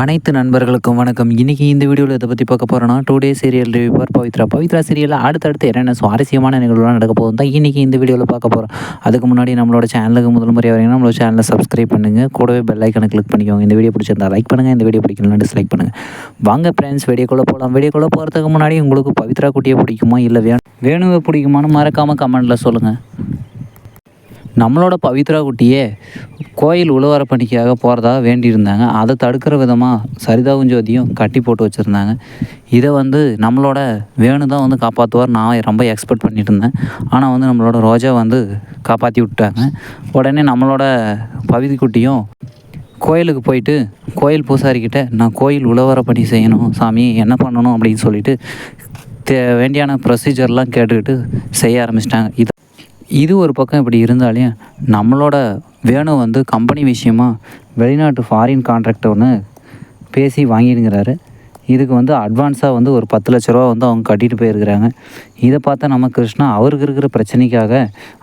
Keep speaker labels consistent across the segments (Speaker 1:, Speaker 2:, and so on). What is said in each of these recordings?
Speaker 1: அனைத்து நண்பர்களுக்கும் வணக்கம். இன்றைக்கி இந்த வீடியோவில் இதை பற்றி பார்க்க போகிறோன்னா today serial review Pavithra. Pavithra சீரியலில் அடுத்தடுத்து என்னென்ன சுவாரஸ்யமான நிகழ்வுலாம் நடக்க போதும் தான் இன்றைக்கி இந்த வீடியோவில் பார்க்க போகிறோம் அதுக்கு முன்னாடி நம்மளோட சேனலுக்கு முதல் முறை வரீங்கன்னா நம்மளோட சேனலை சப்ஸ்கிரைப் பண்ணுங்கள் கூடவே பெல் ஐக்கனை கிளிக் பண்ணிக்கோங்க. இந்த வீடியோ பிடிச்சிருந்தா லைக் பண்ணுங்கள் இந்த வீடியோ பிடிக்கலாம் டிஸ்லைக் பண்ணுங்கள் வாங்க ஃப்ரெண்ட்ஸ் வீடியோக்குள்ளே போகலாம் வீடியோக்குள்ளே போகிறதுக்கு முன்னாடி உங்களுக்கு பவித்ரா குட்டியை பிடிக்குமா இல்லை வேணும் வேணுவை பிடிக்குமான்னு மறக்காமல் கமெண்ட்டில் சொல்லுங்கள் நம்மளோட பவித்ரா குட்டியே கோயில் உழவர பணிக்காக போகிறதா வேண்டியிருந்தாங்க. அதை தடுக்கிற விதமாக சரிதாவும் ஜோதியும் கட்டி போட்டு வச்சுருந்தாங்க. இதை வந்து நம்மளோட வேணு தான் வந்து காப்பாற்றுவார் நான் ரொம்ப எக்ஸ்பெக்ட் பண்ணிட்டு இருந்தேன். ஆனால் வந்து நம்மளோட ரோஜா வந்து காப்பாற்றி விட்டாங்க. உடனே நம்மளோட பவிதி குட்டியும் கோயிலுக்கு போயிட்டு கோயில் பூசாரிக்கிட்ட நான் கோயில் உழவர பணி செய்யணும் சாமி என்ன பண்ணணும்? அப்படின்னு சொல்லிட்டு தே வேண்டியான ப்ரொசீஜர்லாம் கேட்டுக்கிட்டு செய்ய ஆரம்பிச்சிட்டாங்க. இது இது ஒரு பக்கம் இப்படி இருந்தாலே நம்மளோட வேணு வந்து கம்பெனி விஷயமா வெளிநாட்டு ஃபாரின் கான்ட்ராக்ட் ஒன்று பேசி வாங்கிடுங்கிறாரு. இதுக்கு வந்து அட்வான்ஸாக வந்து ஒரு பத்து லட்ச ரூபா வந்து அவங்க கட்டிட்டு போயிருக்கிறாங்க. இதை பார்த்தா நம்ம கிருஷ்ணா அவருக்கு இருக்கிற பிரச்சனைக்காக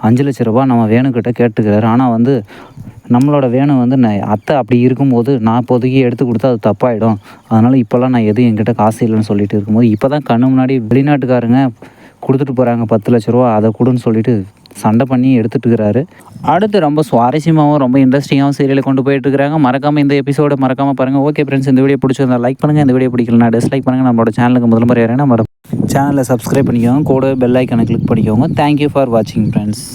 Speaker 1: அஞ்சு லட்ச ரூபா நம்ம வேணுக்கிட்ட கேட்டுக்கிறாரு. ஆனால் வந்து நம்மளோட வேணும் வந்து நான் அத்தை அப்படி இருக்கும்போது நான் இப்போதைக்கு எடுத்து கொடுத்தா அது தப்பாயிடும். அதனால் இப்போல்லாம் நான் எதுவும் என்கிட்ட காசு இல்லைன்னு சொல்லிட்டு இருக்கும்போது இப்போ தான் கண்ணு முன்னாடி வெளிநாட்டுக்காரங்க கொடுத்துட்டு போகிறாங்க பத்து லட்ச ரூபா அதை கொடுன்னு சொல்லிட்டு சண்டை பண்ணி எடுத்துகிட்டு இருக்கிறாரு. அடுத்து ரொம்ப சுவாரஸ்யமாகவும் ரொம்ப இன்ட்ரெஸ்டிங்காகவும் சீரியலை கொண்டு போயிட்டு இருக்காங்க மறக்காமல் இந்த எபிசோட மறக்காமல் பாருங்கள் ஓகே ஃப்ரெண்ட்ஸ் இந்த வீடியோ பிடிச்சிருந்தா லைக் பண்ணுங்கள் இந்த வீடியோ பிடிக்கலனா டிஸ்லைக் பண்ணுங்கள் நம்மளோட சேனலுக்கு முதல் முறை வரேன் நம்ம சேனலை சப்ஸ்கிரைப் பண்ணிக்கோங்க. கூட பெல் ஐக்கனை கிளிக் பண்ணிக்கோங்க. தேங்க்யூ ஃபார் வாட்சிங் ஃப்ரெண்ட்ஸ்